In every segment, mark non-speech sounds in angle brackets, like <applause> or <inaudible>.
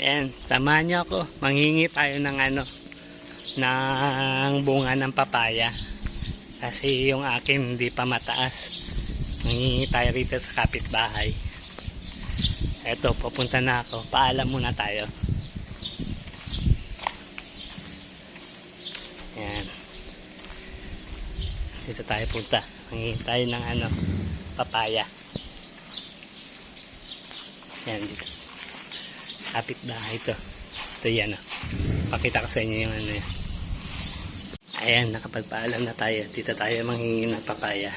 Ayan, samahan niyo ako. Manghingi tayo ng ano, ng bunga ng papaya. Kasi yung akin hindi pa mataas. Manghingi tayo rito sa kapitbahay. Eto, pupunta na ako. Paalam muna tayo. Ayan. Dito tayo punta. Manghingi tayo ng ano, papaya. Ayan, dito. Kapitbahay ito. Ito yan, oh. Pakita ko sa inyo yung ano yan. Ayan, nakapagpaalam na tayo. Dito tayo manghingi ng papaya.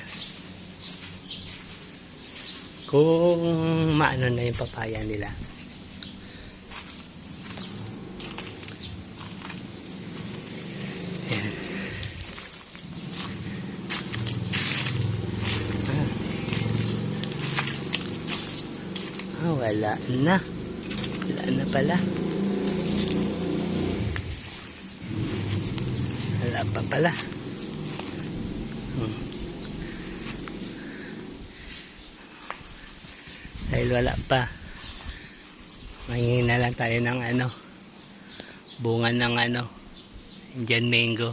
Kung maano na yung papaya nila. Ayan. Ah. Ah, wala na. Wala na pala. Wala pa pala. Hmm. Dahil wala pa. Mangingin na lang tayo ng ano. Bunga ng ano. Indian mango.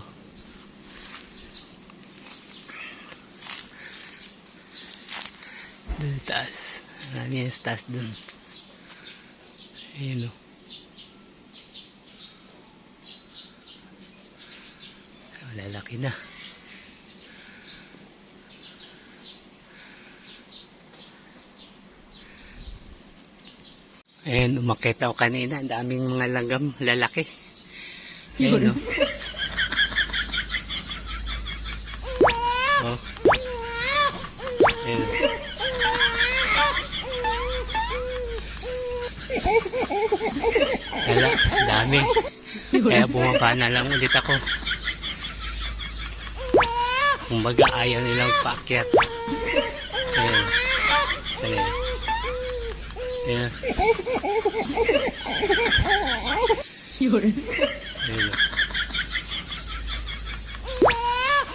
Doon taas. Marami yung taas dun. Ayun o. Lalaki na. Ayan, umakit ako kanina. Ang daming mga langgam, lalaki. Ayun o. <laughs> Wala, dami. Kaya bumaba na lang ulit ako. Kumbaga ayaw nilang paakyat. Ayan. Ayan. Ayan. Yun. Ayan.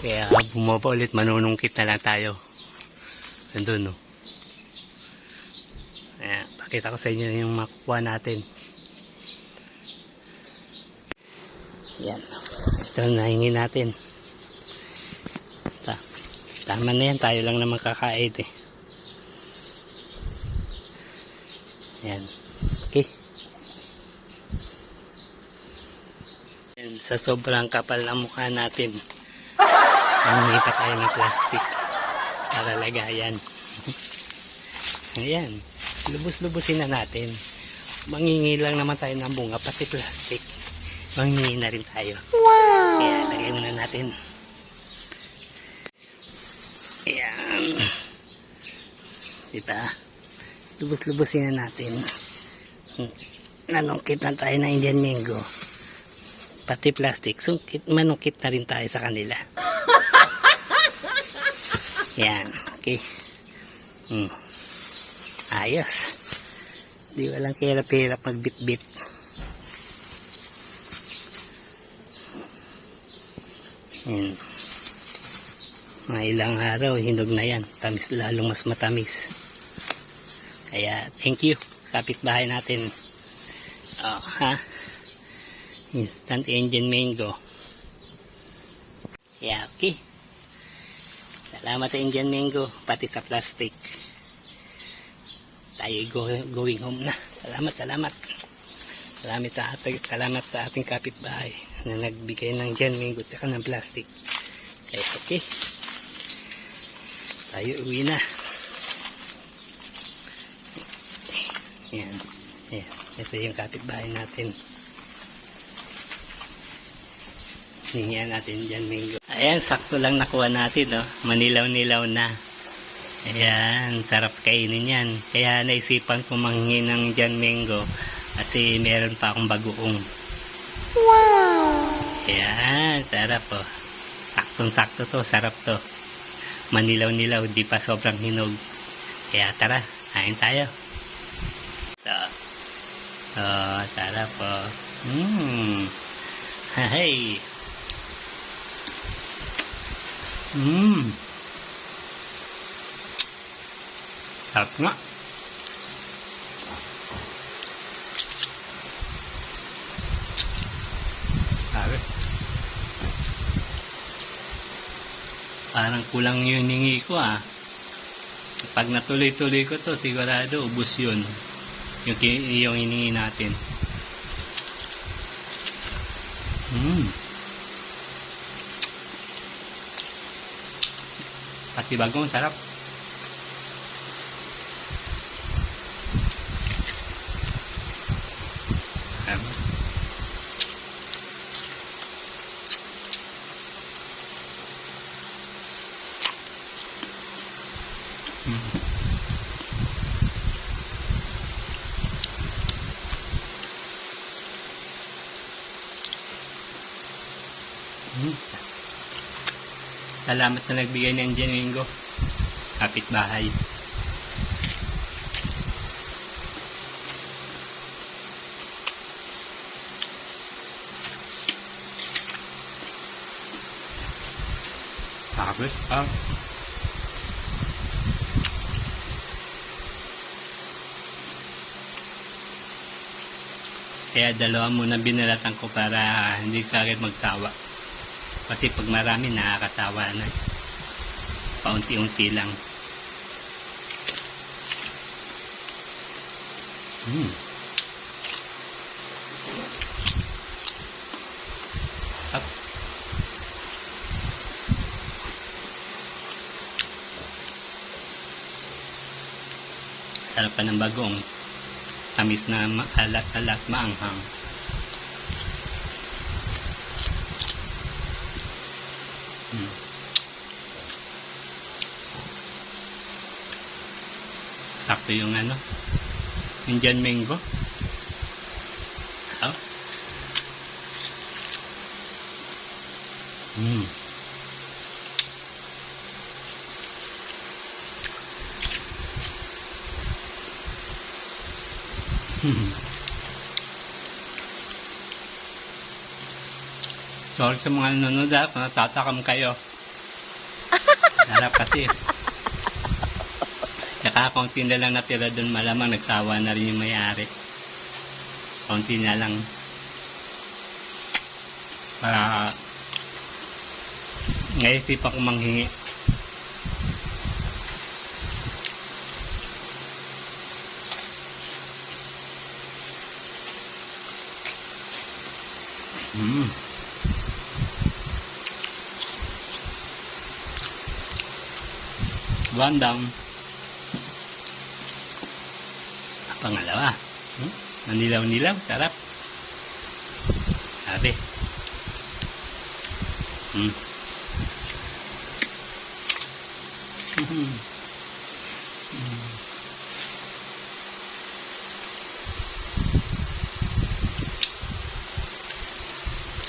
Kaya bumaba ulit, manunungkit na lang tayo. Nandun, no? Pakita ko sa inyo yung makukuha natin. Yan. Ito nahingi natin. Ta tama na yan, tayo lang naman kakain eh. Yan. Okay. Yan, sa sobrang kapal ng mukha natin, Nangingi pa tayo ng plastic para lagayan. <laughs> Ayan. Lubos-lubusin na natin. Mangingi lang naman tayo ng bunga, pati plastic. Mangingi na rin tayo. Wow! Kaya lagay muna natin. Ayan. Kita. Lubos-lubusin na natin. Nanungkit na tayo ng Indian mango. Pati plastic. Sungkit, manungkit na rin tayo sa kanila. <laughs> Yan. Okay. Hmm. Ayos. Di walang kirap-hirap magbit-bit. Yan. Mga ilang araw, hinog na yan. Tamis lalong mas matamis. Kaya, thank you. Kapitbahay natin. Oh, ha? Instant engine mango. Yeah, okay. Salamat sa Indian mango, pati sa plastic. Tayo go, going home na. Salamat, salamat. Salamat sa ating, salamat sa ating kapitbahay na nagbigay ng Indian mango at ng plastic. Kaya okay. Tayo uwi na. Yan. Yan. Ito yung kapitbahay natin. Hingyan natin dyan, Mingo. Ayan, sakto lang nakuha natin, oh. Manilaw-nilaw na. Ayan, sarap kainin yan. Kaya naisipan ko manghingi ng dyan, Mingo. Kasi meron pa akong bagoong. Wow! Ayan, sarap, oh. Saktong-sakto to, sarap to. Manilaw-nilaw, di pa sobrang hinog. Kaya tara, kain tayo. Ito. Oh, sarap, oh. Mmm. Hey. Mmm. Sarap nga. Sarap. Parang kulang yung ningi ko ah. Pag natuloy-tuloy ko to, sigurado ubus yun. Yung, yung hiningi natin. Mmm. Pati bagong sarap. Mm. Mm. Salamat sa nagbigay ng Jamingo. Kapit bahay. Kapit ah. Kaya dalawa muna binalatan ko para hindi ka agad magsawa. Kasi pag marami nakakasawa na. Paunti-unti lang. Hmm. Up. Sarap pa ng bagong. Tamis na maalat-alat maanghang. Hmm. Sakto yung ano, Indian mango. Oh. Mm. <laughs> Sorry sa mga nanonood ha, kung natatakam kayo. <laughs> Harap kasi. Tsaka konti na lang natira doon, malamang nagsawa na rin yung may-ari. Konti na lang. Para ngayon pa kong manghingi. Mm. Down. Pangalawa. Hmm? Manilaw-nilaw. Sarap. Sabi. Hmm. Hmm. <laughs>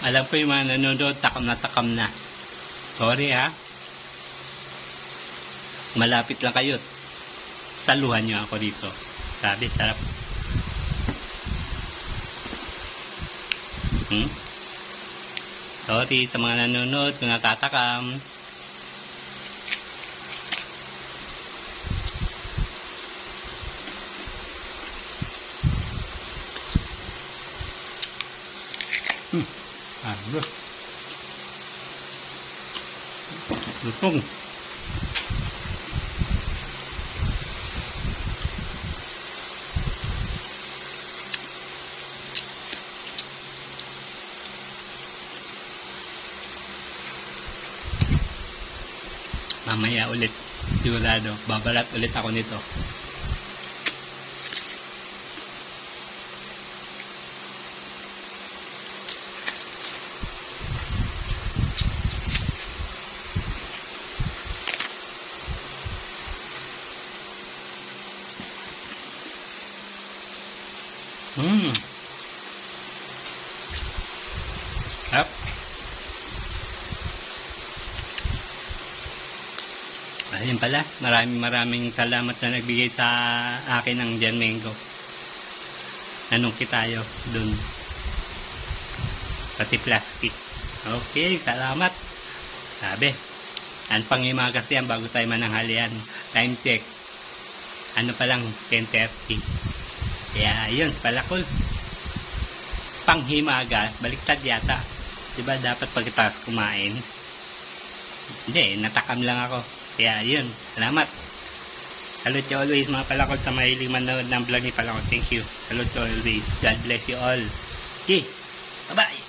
Alam ko yung mga nanonood, takam na takam na. Sorry ha. Malapit lang kayo. Saluhan nyo ako dito. Sabi, sarap. Hmm? Sorry sa mga nanonood kung natatakam. Ah, bro. Lutong. Mamaya ulit. Sigurado. Babalat ulit ako nito. Hmm. Up. Ayun pala, maraming maraming salamat na nagbigay sa akin ng Jan Mango. Anong tayo dun? Pati plastic. Okay, salamat. Sabi, ang pangimagas yan bago tayo mananghalian. Time check. Ano pa lang, 10.30. Kaya yun, palakol. Panghimagas, baliktad yata. Diba dapat pagkatapos kumain, Hindi, natakam lang ako. Kaya yun, salamat. Salute you always mga palakol sa mahilig manood ng vlog ni Palakol. Thank you. Salute you always. God bless you all. Okay, bye-bye.